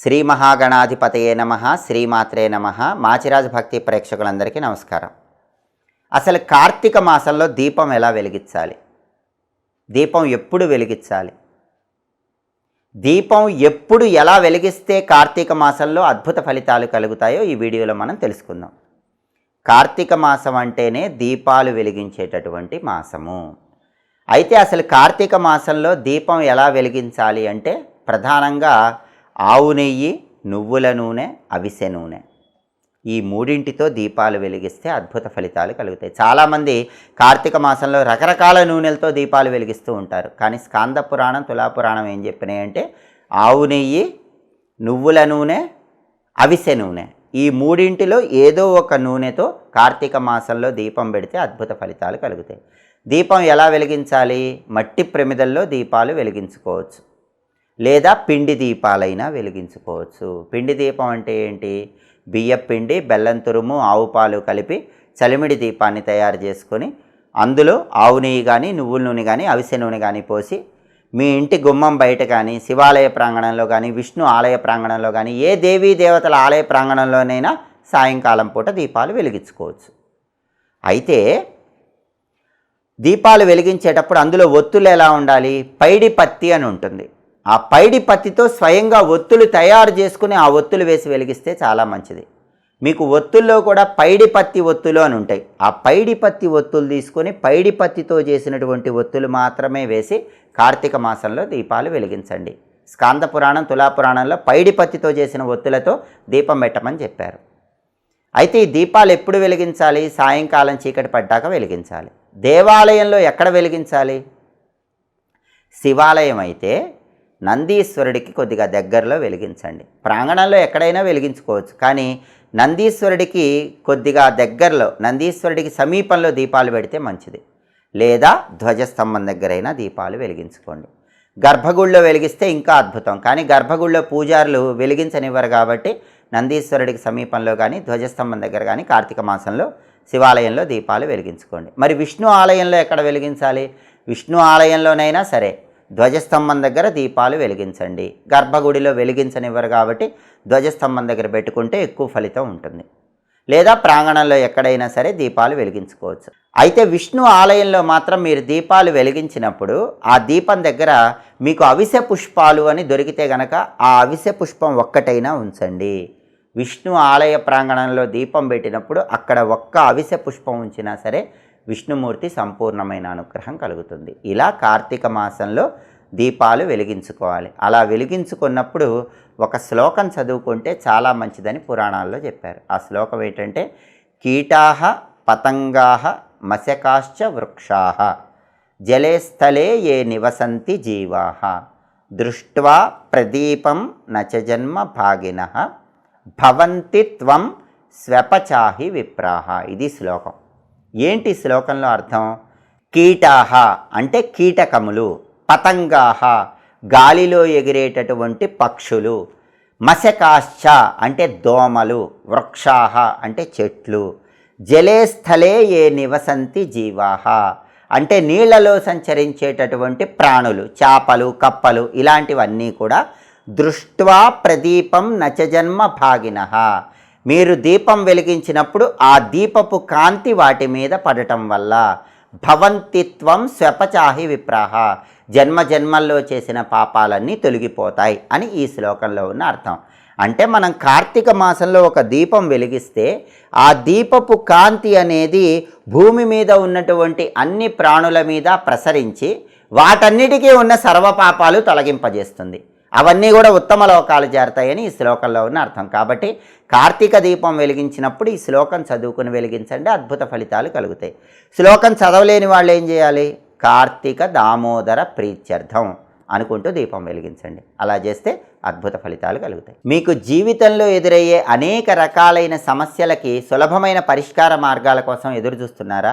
శ్రీ మహాగణాధిపతయే నమ శ్రీమాత్రే నమ. మాచిరాజు భక్తి ప్రేక్షకులందరికీ నమస్కారం. అసలు కార్తీక మాసంలో దీపం ఎలా వెలిగించాలి? దీపం ఎప్పుడు వెలిగించాలి? దీపం ఎప్పుడు ఎలా వెలిగిస్తే కార్తీక మాసంలో అద్భుత ఫలితాలు కలుగుతాయో ఈ వీడియోలో మనం తెలుసుకుందాం. కార్తీక మాసం అంటేనే దీపాలు వెలిగించేటటువంటి మాసము. అయితే అసలు కార్తీక మాసంలో దీపం ఎలా వెలిగించాలి అంటే ప్రధానంగా ఆవు నెయ్యి నువ్వుల నూనె అవిసె నూనె. ఈ మూడింటితో దీపాలు వెలిగిస్తే అద్భుత ఫలితాలు కలుగుతాయి. చాలామంది కార్తీక మాసంలో రకరకాల నూనెలతో దీపాలు వెలిగిస్తూ ఉంటారు. కానీ స్కాంద పురాణం తులా పురాణం ఏం చెప్పినాయంటే ఆవు నెయ్యి నువ్వుల నూనె అవిసె నూనె. ఈ మూడింటిలో ఏదో ఒక నూనెతో కార్తీక మాసంలో దీపం పెడితే అద్భుత ఫలితాలు కలుగుతాయి. దీపం ఎలా వెలిగించాలి? మట్టి ప్రమిదల్లో దీపాలు వెలిగించుకోవచ్చు. లేదా పిండి దీపాలైనా వెలిగించుకోవచ్చు. పిండి దీపం అంటే ఏంటి? బియ్యం పిండి బెల్లం తురుము ఆవు పాలు కలిపి చలిమిడి దీపాన్ని తయారు చేసుకొని అందులో ఆవు నెయ్యి కానీ నువ్వుల నూనె కానీ అవిసె నూనె కానీ పోసి మీ ఇంటి గుమ్మం బయట కానీ శివాలయ ప్రాంగణంలో కానీ విష్ణు ఆలయ ప్రాంగణంలో కానీ ఏ దేవీ దేవతల ఆలయ ప్రాంగణంలోనైనా సాయంకాలం పూట దీపాలు వెలిగించుకోవచ్చు. అయితే దీపాలు వెలిగించేటప్పుడు అందులో ఒత్తులు ఎలా ఉండాలి? పైడి పత్తి అని ఉంటుంది. ఆ పైడి పత్తితో స్వయంగా ఒత్తులు తయారు చేసుకుని ఆ ఒత్తులు వేసి వెలిగిస్తే చాలా మంచిది. మీకు ఒత్తుల్లో కూడా పైడి పత్తి ఒత్తులు అని ఉంటాయి. ఆ పైడి పత్తి ఒత్తులు తీసుకొని పైడి పత్తితో చేసినటువంటి ఒత్తులు మాత్రమే వేసి కార్తీక మాసంలో దీపాలు వెలిగించండి. స్కాంద పురాణం తులాపురాణంలో పైడి పత్తితో చేసిన ఒత్తులతో దీపం పెట్టమని చెప్పారు. అయితే ఈ దీపాలు ఎప్పుడు వెలిగించాలి? సాయంకాలం చీకటి పడ్డాక వెలిగించాలి. దేవాలయంలో ఎక్కడ వెలిగించాలి? శివాలయం అయితే నందీశ్వరుడికి కొద్దిగా దగ్గరలో వెలిగించండి. ప్రాంగణంలో ఎక్కడైనా వెలిగించుకోవచ్చు. కానీ నందీశ్వరుడికి కొద్దిగా దగ్గరలో నందీశ్వరుడికి సమీపంలో దీపాలు పెడితే మంచిది. లేదా ధ్వజస్తంభం దగ్గరైనా దీపాలు వెలిగించుకోండి. గర్భగుడిలో వెలిగిస్తే ఇంకా అద్భుతం. కానీ గర్భగుడిలో పూజారులు వెలిగించనివ్వరు కాబట్టి నందీశ్వరుడికి సమీపంలో కానీ ధ్వజస్తంభం దగ్గర కానీ కార్తీక మాసంలో శివాలయంలో దీపాలు వెలిగించుకోండి. మరి విష్ణు ఆలయంలో ఎక్కడ వెలిగించాలి? విష్ణు ఆలయంలోనైనా సరే ధ్వజస్తంభం దగ్గర దీపాలు వెలిగించండి. గర్భగుడిలో వెలిగించనివ్వరు కాబట్టి ధ్వజస్తంభం దగ్గర పెట్టుకుంటే ఎక్కువ ఫలితం ఉంటుంది. లేదా ప్రాంగణంలో ఎక్కడైనా సరే దీపాలు వెలిగించుకోవచ్చు. అయితే విష్ణు ఆలయంలో మాత్రం మీరు దీపాలు వెలిగించినప్పుడు ఆ దీపం దగ్గర మీకు అవిసె పుష్పాలు అని దొరికితే గనక ఆ అవిసె పుష్పం ఒక్కటైనా ఉంచండి. విష్ణు ఆలయ ప్రాంగణంలో దీపం పెట్టినప్పుడు అక్కడ ఒక్క అవిసె పుష్పం ఉంచినా సరే విష్ణుమూర్తి సంపూర్ణమైన అనుగ్రహం కలుగుతుంది. ఇలా కార్తీక మాసంలో దీపాలు వెలిగించుకోవాలి. అలా వెలిగించుకున్నప్పుడు ఒక శ్లోకం చదువుకుంటే చాలా మంచిదని పురాణాల్లో చెప్పారు. ఆ శ్లోకం ఏంటంటే కీటాహ పతంగాహ మశకాశ్చ వృక్షాహ జలే స్థలే ఏ నివసంతి జీవాహ దృష్ట్వా ప్రదీపం నచజన్మ భాగిన భవంతి త్వం స్వపచాహి విప్రాహ. ఇది శ్లోకం. ఏంటి శ్లోకంలో అర్థం? కీటాహ అంటే కీటకములు పతంగాహ గాలిలో ఎగిరేటటువంటి పక్షులు మశకాశ్చ అంటే దోమలు వృక్షాహ అంటే చెట్లు జలే స్థలే ఏ నివసంతి జీవాహ అంటే నీళ్ళలో సంచరించేటటువంటి ప్రాణులు చేపలు కప్పలు ఇలాంటివన్నీ కూడా దృష్ట్వా ప్రదీపం నచజన్మ భాగిన. మీరు దీపం వెలిగించినప్పుడు ఆ దీపపు కాంతి వాటి మీద పడటం వల్ల భవంతిత్వం స్వపచాహి విప్రాహ. జన్మ జన్మల్లో చేసిన పాపాలన్నీ తొలగిపోతాయి అని ఈ శ్లోకంలో ఉన్న అర్థం. అంటే మనం కార్తీక మాసంలో ఒక దీపం వెలిగిస్తే ఆ దీపపు కాంతి అనేది భూమి మీద ఉన్నటువంటి అన్ని ప్రాణుల మీద ప్రసరించి వాటన్నిటికీ ఉన్న సర్వపాపాలు తొలగింపజేస్తుంది. అవన్నీ కూడా ఉత్తమ లోకాలు చేరతాయని ఈ శ్లోకంలో ఉన్న అర్థం. కాబట్టి కార్తీక దీపం వెలిగించినప్పుడు ఈ శ్లోకం చదువుకుని వెలిగించండి అద్భుత ఫలితాలు కలుగుతాయి. శ్లోకం చదవలేని వాళ్ళు ఏం చేయాలి? కార్తీక దామోదర ప్రీత్యర్థం అనుకుంటూ దీపం వెలిగించండి. అలా చేస్తే అద్భుత ఫలితాలు కలుగుతాయి. మీకు జీవితంలో ఎదురయ్యే అనేక రకాలైన సమస్యలకి సులభమైన పరిష్కార మార్గాల కోసం ఎదురు చూస్తున్నారా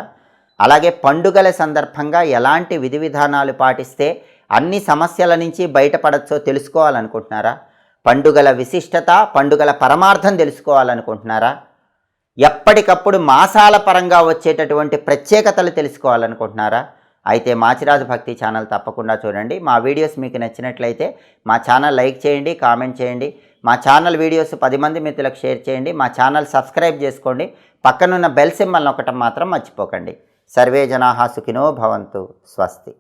అలాగే పండుగల సందర్భంగా ఎలాంటి విధి విధానాలు పాటిస్తే అన్ని సమస్యల నుంచి బయటపడచ్చో తెలుసుకోవాలనుకుంటున్నారా? పండుగల విశిష్టత పండుగల పరమార్థం తెలుసుకోవాలనుకుంటున్నారా? ఎప్పటికప్పుడు మాసాల పరంగా వచ్చేటటువంటి ప్రత్యేకతలు తెలుసుకోవాలనుకుంటున్నారా? అయితే మాచిరాజు భక్తి ఛానల్ తప్పకుండా చూడండి. మా వీడియోస్ మీకు నచ్చినట్లయితే మా ఛానల్ లైక్ చేయండి కామెంట్ చేయండి. మా ఛానల్ వీడియోస్ పది మంది మిత్రులకు షేర్ చేయండి. మా ఛానల్ సబ్స్క్రైబ్ చేసుకోండి. పక్కనున్న బెల్ సింబల్ ఒకటం మాత్రం మర్చిపోకండి. సర్వే జనాహా సుఖినో భవంతు. స్వస్తి.